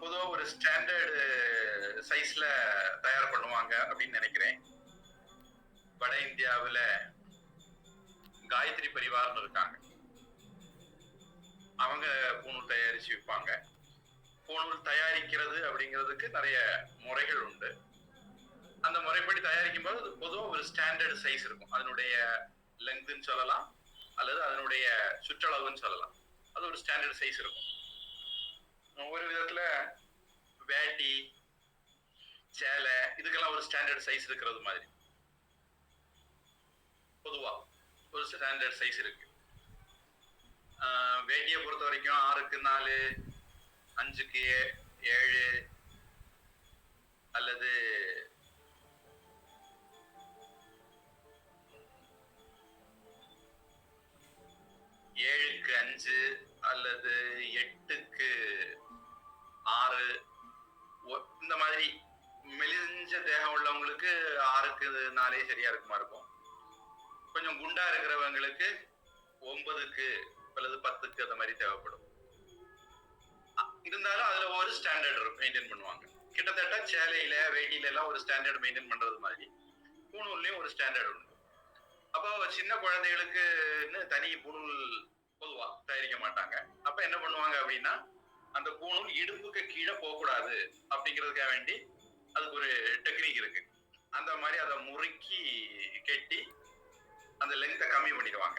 ஒரு ஸ்டாண்டர்டு சைஸ்ல தயார் பண்ணுவாங்க அப்படின்னு நினைக்கிறேன். வட இந்தியாவுல காயத்ரி பரிவார்னு இருக்காங்க. அவங்க பூணூல் தயாரிச்சு விற்பாங்க பூணூல் தயாரிக்கிறது அப்படிங்கிறதுக்கு நிறைய முறைகள் உண்டு. அந்த முறைப்படி தயாரிக்கும் போது பொதுவாக ஒரு ஸ்டாண்டர்ட் சைஸ் இருக்கும். அதனுடைய லெங்க்னு சொல்லலாம் அல்லது அதனுடைய சுற்றளவுன்னு சொல்லலாம். அது ஒரு ஸ்டாண்டர்ட் சைஸ் இருக்கும். ஒரு விதத்துல வேட்டி சேலை இதுக்கெல்லாம் ஒரு ஸ்டாண்டர்ட் சைஸ் இருக்கிறது மாதிரி. பொதுவா ஒரு ஸ்டாண்டர்ட் சைஸ் இருக்கு. ஆஹ் வேட்டியை பொறுத்த வரைக்கும் ஆறுக்கு நாலு அஞ்சுக்கு ஏழு அல்லது ஏழுக்கு அஞ்சு அல்லது எட்டுக்கு ஆறு இந்த மாதிரி மெலிஞ்ச தேகம் உள்ளவங்களுக்கு ஆறுக்கு நாலே சரியா இருக்குமா இருக்கும்? கொஞ்சம் குண்டா இருக்கிறவங்களுக்கு ஒன்பதுக்கு அல்லது பத்துக்கு அந்த மாதிரி தேவைப்படும். இருந்தாலும் அதுல ஒரு ஸ்டாண்டர்ட் மெயின்டைன் பண்ணுவாங்க. கிட்டத்தட்ட சேலையில வேட்டியில எல்லாம் ஒரு ஸ்டாண்டர்ட் மெயின்டைன் பண்றது மாதிரி. பூணூல்லையும் ஒரு ஸ்டாண்டர்ட் உண்டு. அப்போ சின்ன குழந்தைகளுக்குன்னு தனி பூணூல் பொதுவா தயாரிக்க மாட்டாங்க. அப்ப என்ன பண்ணுவாங்க அப்படின்னா அந்த கூணும் இடுப்புக்கு கீழே போகக்கூடாது அப்படிங்கிறதுக்காக வேண்டி அதுக்கு ஒரு டெக்னிக் இருக்கு. அந்த மாதிரி அதை முறுக்கி கெட்டி அந்த லெங்த்தை கம்மி பண்ணிடுவாங்க